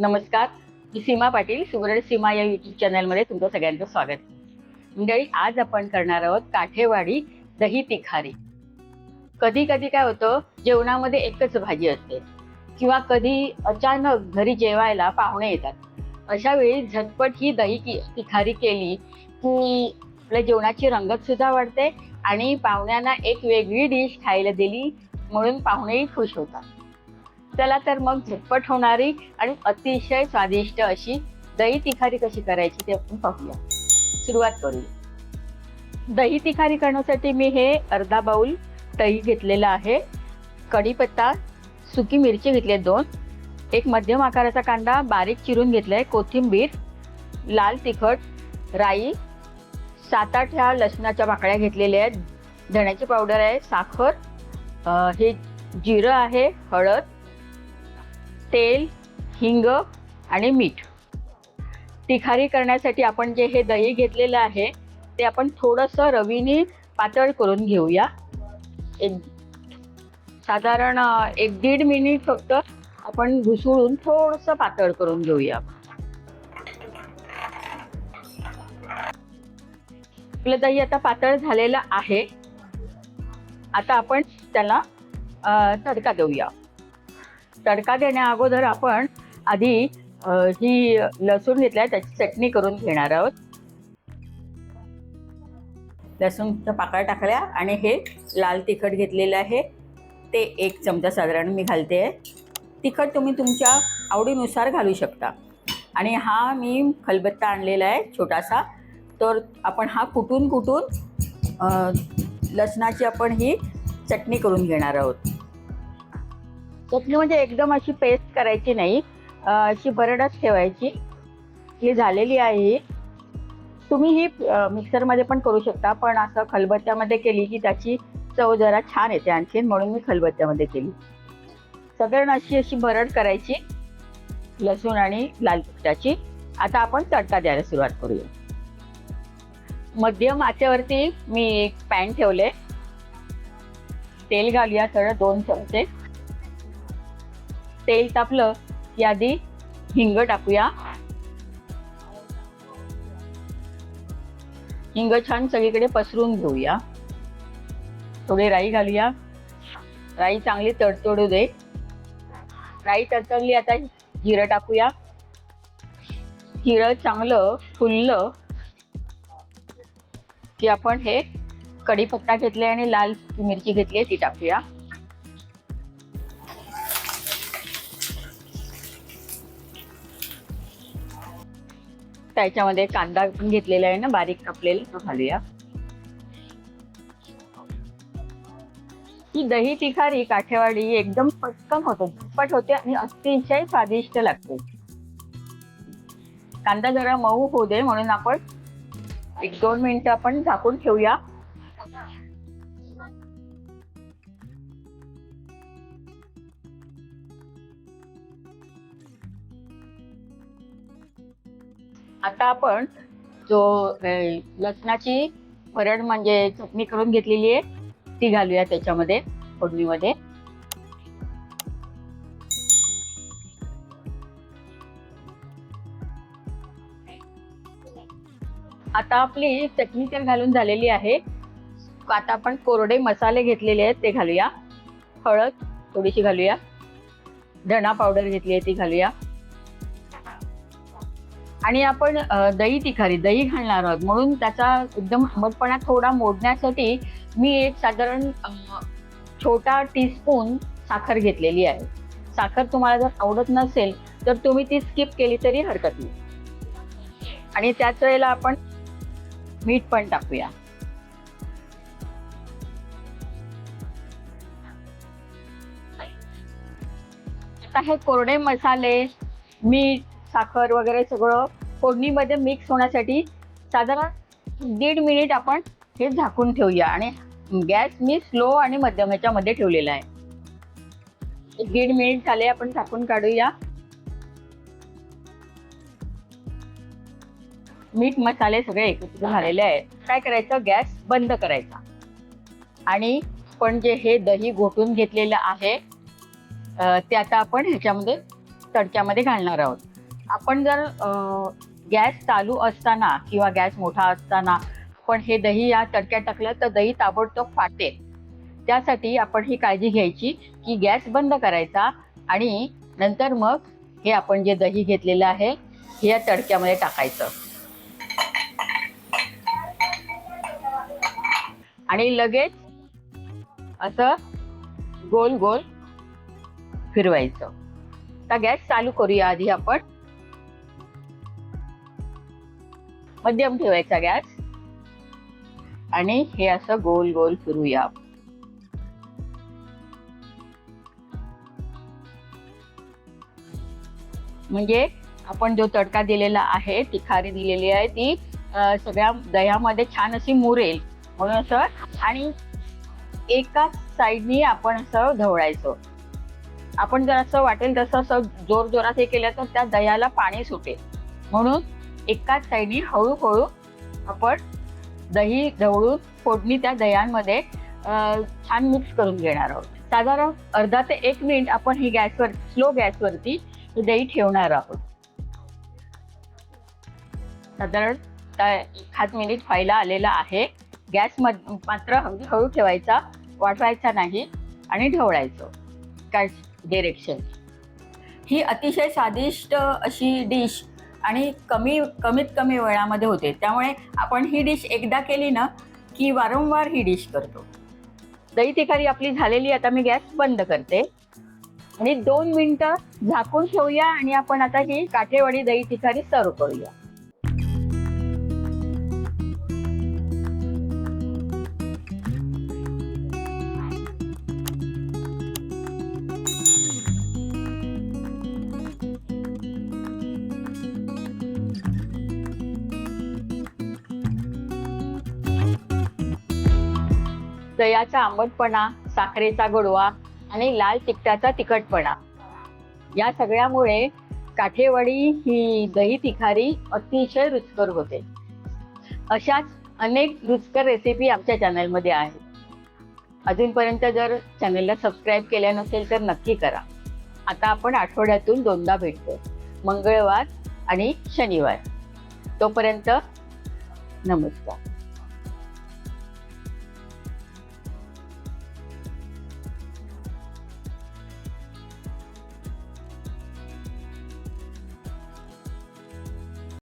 नमस्कार मी सीमा पाटील सुवर्ण सीमा या युट्यूब चॅनलमध्ये तुमचं सगळ्यांचं स्वागत. मंडळी आज आपण करणार आहोत काठेवाडी दही तिखारी. कधी कधी काय होतं जेवणामध्ये एकच भाजी असते. किंवा कधी अचानक घरी जेवायला पाहुणे येतात. अशा वेळी झटपट ही दही की तिखारी केली की आपल्या जेवणाची रंगत सुद्धा वाढते आणि पाहुण्यांना एक वेगळी डिश खायला दिली म्हणून पाहुणेही खुश होतात. चला तर मग झटपट होणारी आणि अतिशय स्वादिष्ट अशी दही तिखारी कशी करायची ते आपण पाहूया. सुरुवात करूया. दही तिखारी करण्यासाठी मी हे अर्धा बाऊल दही घेतलेलं आहे. कढीपत्ता सुकी मिरची घेतली आहे दोन. एक मध्यम आकाराचा कांदा बारीक चिरून घेतला आहे कोथिंबीर लाल तिखट राई. सात आठ ह्या लसणाच्या बाकड्या घेतलेल्या आहेत. धण्याची पावडर आहे साखर हे जिरं आहे हळद तेल हिंग आणि मीठ. तिखारी करण्यासाठी आपण जे हे दही घेतलेलं आहे ते आपण थोडंसं रवीने पातळ करून घेऊया. एक साधारण एक दीड मिनिट फक्त आपण घुसळून थोडंसं पातळ करून घेऊया. आपलं दही आता पातळ झालेलं आहे. आता आपण त्याला तडका देऊया. तडका देण्या अगोदर आपण आधी ही लसूण घेतलाय त्याची चटणी करून घेणार आहोत. लसूणच्या पाकळ्या टाकल्या आणि हे लाल तिखट घेतलेलं आहे. ते एक चमचा साधारण मी घालते. तिखट तुम्ही तुमच्या आवडीनुसार घालू शकता. आणि हा मी खलबत्ता आणलेला आहे छोटासा. तर आपण हा कुटून कुटून लसणाची आपण ही चटणी करून घेणार आहोत. चटणी म्हणजे एकदम अशी पेस्ट करायची नाही. अशी बरडच ठेवायची. ही झालेली आहे. ही तुम्ही ही मिक्सरमध्ये पण करू शकता. पण असं खलबत्त्यामध्ये केली की त्याची चव जरा छान येते आणखीन. म्हणून मी खलबत्त्यामध्ये केली. साधारण अशी अशी भरड करायची. लसूण आणि लाल तिखटाची. आता आपण तडका द्यायला सुरुवात करूया. मध्यम आचेवरती मी एक पॅन ठेवले. तेल घालूया. थोडं दोन चमचे. तेल तापलं की आधी हिंग टाकूया. हिंग छान सगळीकडे पसरून घेऊया. थोडी राई घालूया. राई चांगली तडतडू दे. राई तडतडली आता जिरं टाकूया. जिरं चांगलं फुललं की आपण हे कढीपत्ता घेतले आणि लाल मिरची घेतली ती टाकूया. त्याच्यामध्ये कांदा पण घेतलेला आहे ना बारीक कापलेला तो घालूया ही दही तिखारी काठेवाडी एकदम पटकन होते झटपट होते आणि अतिशय स्वादिष्ट लागते. कांदा जरा मऊ होऊ दे म्हणून आपण एक दोन मिनिटं आपण झाकून ठेवूया. आता आपण जो लसणाची फरड म्हणजे चटणी करून घेतलेली आहे ती घालूया त्याच्यामध्ये फोडणीमध्ये. आता आपली चटणी तर घालून झालेली आहे. आता आपण कोरडे मसाले घेतलेले आहेत ते घालूया. हळद थोडीशी घालूया. धणा पावडर घेतली आहे ती घालूया. आणि आपण दही तिखारी दही घालणार आहोत. म्हणून त्याचा एकदम आंबटपणा थोडा मोडण्यासाठी मी एक साधारण छोटा टीस्पून साखर घेतलेली आहे. साखर तुम्हाला जर आवडत नसेल तर तुम्ही ती स्किप केली तरी हरकत नाही. आणि त्याच वेळेला आपण मीठ पण टाकूया. आता हे कोरडे मसाले मीठ साखर वगैरे सगळं फोडणीमध्ये मिक्स होण्यासाठी साधारण दीड मिनिट आपण हे झाकून ठेवूया. आणि गॅस मी स्लो आणि मध्यम ह्याच्यामध्ये ठेवलेला आहे. एक दीड मिनिट झाले आपण झाकून काढूया. मीठ मसाले सगळे एकत्र झालेले आहेत. काय करायचं? गॅस बंद करायचा. आणि पण जे हे दही घोटून घेतलेलं आहे त्याचा ते आता आपण ह्याच्यामध्ये तडक्यामध्ये घालणार आहोत. आपण जर गॅस चालू असताना किंवा गॅस मोठा असताना पण हे दही या तडक्यात टाकलं तर दही ताबडतोब फाटेल त्यासाठी आपण ही काळजी घ्यायची की गॅस बंद करायचा आणि नंतर मग हे आपण जे दही घेतलेलं आहे हे या तडक्यामध्ये टाकायचं. आणि लगेच असं गोल गोल फिरवायचं. आता गॅस चालू करूया आधी आपण. मध्यम ठेवायचा गॅस. आणि हे असं गोल गोल फिरूया. म्हणजे आपण जो तडका दिलेला आहे तिखारी दिलेली आहे ती सगळ्या दह्यामध्ये छान अशी मुरेल म्हणून असं. आणि एकाच साईडनी आपण असं ढवळायचं आपण जर असं वाटेल तसं असं जोर जोरात हे केलं तर त्या दह्याला पाणी सुटेल. म्हणून एकाच साईडनी हळूहळू आपण दही ढवळून फोडणी त्या दह्यांमध्ये छान मिक्स करून घेणार आहोत. साधारण अर्धा ते एक मिनिट आपण ही गॅसवर स्लो गॅसवरती हे दही ठेवणार आहोत. साधारण त्या एखाद मिनिट व्हायला आलेला आहे. गॅस मात्र अगदी हळू ठेवायचा वाटवायचा नाही आणि ढवळायचं. काय डिरेक्शन ही अतिशय स्वादिष्ट अशी डिश आणि कमी कमीत कमी वेळामध्ये होते. त्यामुळे आपण ही डिश एकदा केली ना की वारंवार ही डिश करतो. दही तिखारी आपली झालेली आता मी गॅस बंद करते. आणि दोन मिनटं झाकून ठेवूया आणि आपण आता ही काठेवाडी दही तिखारी सर्व करूया. दह्याचा आंबटपणा साखरेचा गोडवा आणि लाल तिखटाचा तिखटपणा. या सगळ्यामुळे काठेवाडी ही दही तिखारी अतिशय रुचकर होते. अशाच अनेक रुचकर रेसिपी आमच्या चॅनलमध्ये आहेत. अजूनपर्यंत जर चॅनलला सबस्क्राईब केल्या नसेल तर नक्की करा. आता आपण आठवड्यातून दोनदा भेटतो. मंगळवार आणि शनिवार. तोपर्यंत नमस्कार.